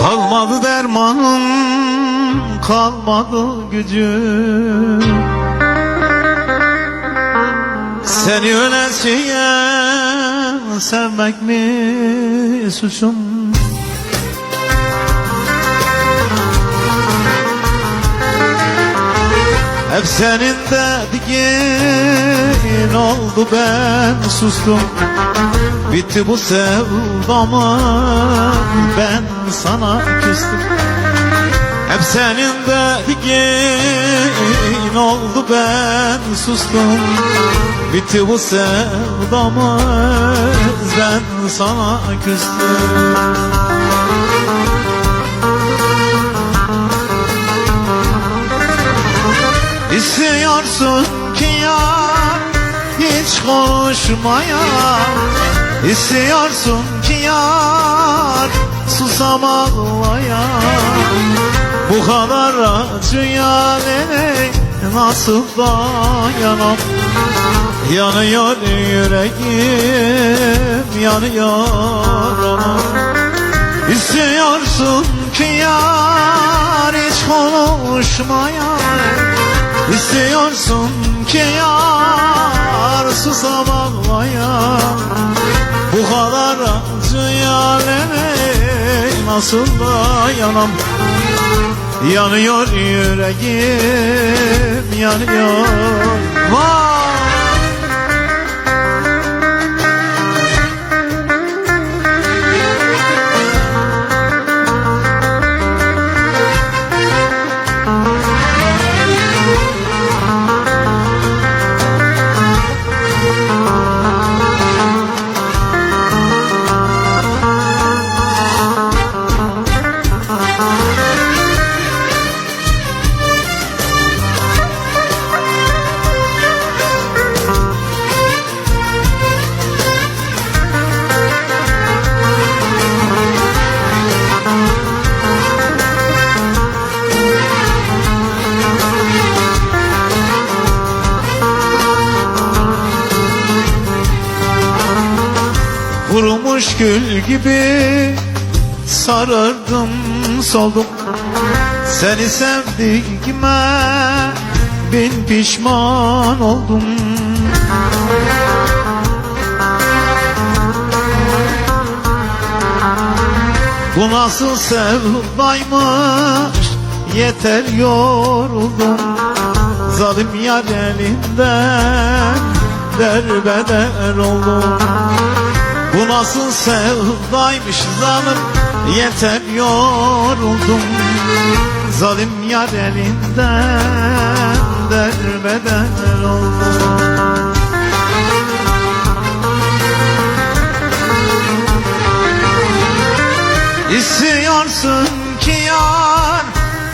Kalmadı dermanım, kalmadı gücüm. Seni ölesiye sevmek mi suçum Hep senin dediğin oldu ben sustum. Bitti bu sevdamı ben sana küstüm. Hep senin dediğin oldu ben sustum. Bitti bu sevdamı ben sana küstüm İstiyorsun ki yar hiç konuşmaya İstiyorsun ki yar susam ağlaya Bu kadar acıya ne nasıl dayanam? Yanıyor yüreğim yanıyor anam. İstiyorsun ki yar hiç konuşmaya İstiyorsun ki yar susam ağlaya Bu kadar acıya nasıl dayanam? Yanıyor yüreğim yanıyor Vurmuş gül gibi sarardım soldum. Seni sevdiğime bin pişman oldum. Bu nasıl sevdaymış? Yeter yoruldum. Zalim yar elinden derbeder oldum nasıl sevdaymış zalim Yeter yoruldum. Zalim yar elinden Derbeder oldum İstiyorsun ki yar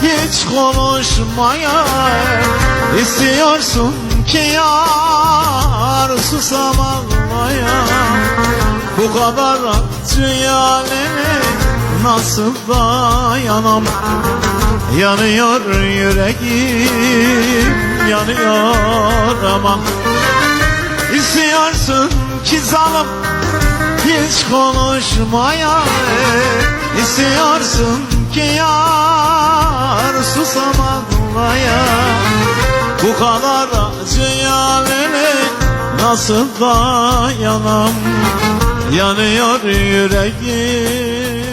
hiç konuşmaya. İstiyorsun ki yar susam ağlaya Bu kadar acıya ne nasıl dayanam Yanıyor yüreğim yanıyor aman İstiyorsun ki zalim hiç konuşmaya İstiyorsun ki yar susam ağlaya Bu kadar acıya ne nasıl dayanam Yanıyor yüreğim